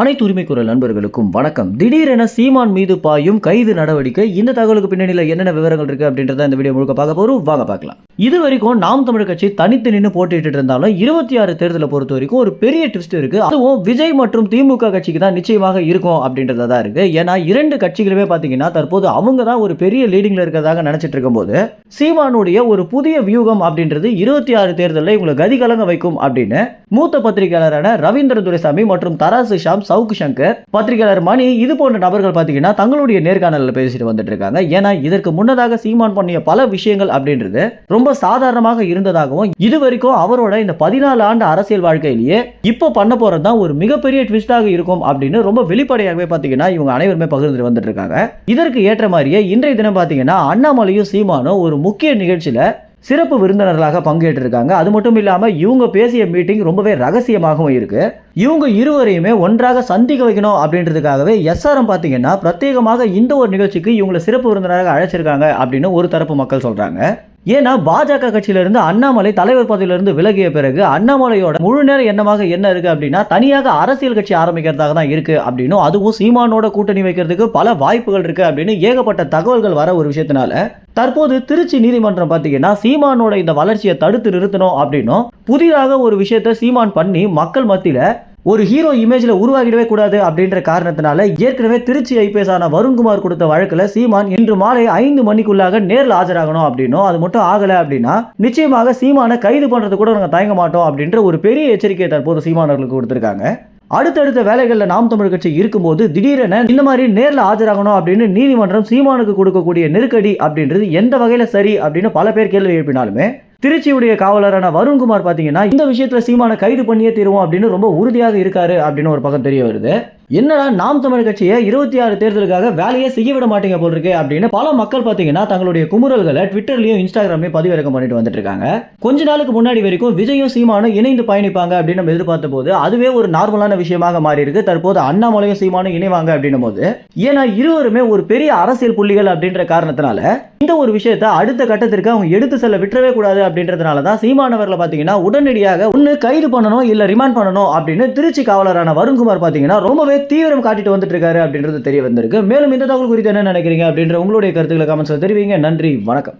அனைத்து உரிமை குரல் நண்பர்களுக்கும் வணக்கம். திடீரென சீமான் மீது பாயும் கைது நடவடிக்கை இந்த தகவலுக்கு பின்னணியில் என்னென்ன விவரங்கள் இருக்கு அப்படின்றத இந்த வீடியோ முழுக்க பார்க்க போறோம். வாங்க பார்க்கலாம். இது வரைக்கும் நாம் தமிழ் கட்சி தனித்து நின்று போட்டிட்டு இருந்தாலும் இருபத்தி ஆறு தேர்தலை பொறுத்த வரைக்கும் ஒரு பெரிய ட்விஸ்ட் இருக்கு. அதுவும் விஜய் மற்றும் திமுக கட்சிக்கு தான் நிச்சயமாக இருக்கும் அப்படின்றதா தான் இருக்கு. ஏன்னா இரண்டு கட்சிகளுமே பார்த்தீங்கன்னா தற்போது அவங்க தான் ஒரு பெரிய லீடிங்ல இருக்கிறதாக நினைச்சிட்டு இருக்கும்போது சீமானுடைய ஒரு புதிய வியூகம் அப்படின்றது இருபத்தி ஆறு தேர்தலில் இவங்களை கதி கலங்க வைக்கும் அப்படின்னு மூத்த பத்திரிகையாளரான ரவீந்திர துரைசாமி மற்றும் தராசு ஷாம் சவுக்கு சங்கர் பத்திரிகையாளர் மணி இது போன்ற நபர்கள் பார்த்தீங்கன்னா தங்களுடைய நேர்காணலில் பேசிட்டு வந்துட்டு இருக்காங்க. ஏன்னா இதற்கு முன்னதாக சீமான் பண்ணிய பல விஷயங்கள் அப்படின்றது ரொம்ப சாதாரணமாக இருந்ததாகவும் இது வரைக்கும் அவரோட இந்த பதினாலு ஆண்டு அரசியல் வாழ்க்கையிலேயே இப்போ பண்ண போறது தான் ஒரு மிகப்பெரிய ட்விஸ்டாக இருக்கும் அப்படின்னு ரொம்ப வெளிப்படையாகவே பார்த்தீங்கன்னா இவங்க அனைவருமே பகிர்ந்து வந்துட்டு இருக்காங்க. இதற்கு ஏற்ற மாதிரியே இன்றைய தினம் பார்த்தீங்கன்னா அண்ணாமலையும் சீமானும் ஒரு முக்கிய நிகழ்ச்சியில சிறப்பு விருந்தினர்களாக பங்கேற்றிருக்காங்க. அது மட்டும் இல்லாமல் இவங்க பேசிய மீட்டிங் ரொம்பவே ரகசியமாகவும் இருக்குது இவங்க இருவரையுமே ஒன்றாக சந்திக்க வைக்கணும் அப்படின்றதுக்காகவே எஸ்ஆர்எம் பார்த்தீங்கன்னா பிரத்யேகமாக இந்த ஒரு நிகழ்ச்சிக்கு இவங்களை சிறப்பு விருந்தினராக அழைச்சிருக்காங்க அப்படின்னு ஒரு தரப்பு மக்கள் சொல்கிறாங்க ஏன்னா பாஜக கட்சியிலிருந்து அண்ணாமலை தலைவர் பதவியிலிருந்து விலகிய பிறகு அண்ணாமலையோட முழு நேர எண்ணமாக என்ன இருக்கு அப்படின்னா தனியாக அரசியல் கட்சி ஆரம்பிக்கிறதாக தான் இருக்கு அப்படின்னும் அதுவும் சீமானோட கூட்டணி வைக்கிறதுக்கு பல வாய்ப்புகள் இருக்கு அப்படின்னு ஏகப்பட்ட தகவல்கள் வர ஒரு விஷயத்தினால தற்போது திருச்சி நீதிமன்றம் பார்த்தீங்கன்னா சீமானோட இந்த வளர்ச்சியை தடுத்து நிறுத்தணும் அப்படின்னும் புதிதாக ஒரு விஷயத்தை சீமான் பண்ணி மக்கள் மத்தியில் ஒரு ஹீரோ இமேஜில் உருவாகிடவே கூடாது அப்படின்ற காரணத்தினால ஏற்கனவே திருச்சி ஐபிஎஸ் ஆன வருண்குமார் கொடுத்த வழக்கில் சீமான் இன்று மாலை ஐந்து மணிக்குள்ளாக நேரில் ஆஜராகணும் அப்படின்னும் அது மட்டும் ஆகலை அப்படின்னா நிச்சயமாக சீமானை கைது பண்ணுறது கூட நாங்கள் தயங்க மாட்டோம் அப்படின்ற ஒரு பெரிய எச்சரிக்கையை தற்போது சீமானவர்களுக்கு கொடுத்துருக்காங்க. அடுத்தடுத்த வேலைகளில் நாம் தமிழ் கட்சி இருக்கும்போது திடீரென இந்த மாதிரி நேரில் ஆஜராகணும் அப்படின்னு நீதிமன்றம் சீமானுக்கு கொடுக்கக்கூடிய நெருக்கடி அப்படின்றது எந்த வகையில் சரி அப்படின்னு பல பேர் கேள்வி எழுப்பினாலுமே திருச்சியுடைய காவலரான வருண்குமார் பார்த்தீங்கன்னா இந்த விஷயத்தில் சீமானை கைது பண்ணியே தீருவோம் அப்படின்னு ரொம்ப உறுதியாக இருக்காரு அப்படின்னு ஒரு பக்கம் தெரிய வருது. என்னடா நாம் தமிழ் கட்சியை இருபத்தி ஆறு தேர்தலுக்காக வேலையே செய்ய விட மாட்டீங்க போல் இருக்கே அப்படின்னு பல மக்கள் பார்த்தீங்கன்னா தங்களுடைய குமுறல்களை ட்விட்டர்லையும் இன்ஸ்டாகிராம்லையும் பதிவிறக்கம் பண்ணிட்டு வந்துட்டு இருக்காங்க. கொஞ்ச நாளுக்கு முன்னாடி வரைக்கும் விஜயும் சீமானும் இணைந்து பயணிப்பாங்க அப்படின்னு நம்ம எதிர்பார்த்த போது அதுவே ஒரு நார்மலான விஷயமாக மாறி இருக்கு தற்போது அண்ணாமலையும் சீமானும் இணைவாங்க அப்படின்னும் போது ஏன்னா இருவருமே ஒரு பெரிய அரசியல் புள்ளிகள் அப்படின்ற காரணத்தினால இந்த ஒரு விஷயத்த அடுத்த கட்டத்திற்கு அவங்க எடுத்து செல்ல விட்டுறவே கூடாது அப்படின்றதுனால தான் சீமானவர்களை பார்த்தீங்கன்னா உடனடியாக ஒன்று கைது பண்ணணும் இல்லை ரிமாண்ட் பண்ணணும் அப்படின்னு திருச்சி காவலரான வருண்குமார் பார்த்தீங்கன்னா ரொம்பவே தீவிரம் காட்டிட்டு வந்துட்டு இருக்காரு அப்படின்றது தெரிய வந்திருக்கு. மேலும் இந்த தகவல் குறித்து என்ன நினைக்கிறீங்க அப்படின்ற உங்களுடைய கருத்துக்களை கமெண்ட்ஸில் தெரிவிங்க. நன்றி வணக்கம்.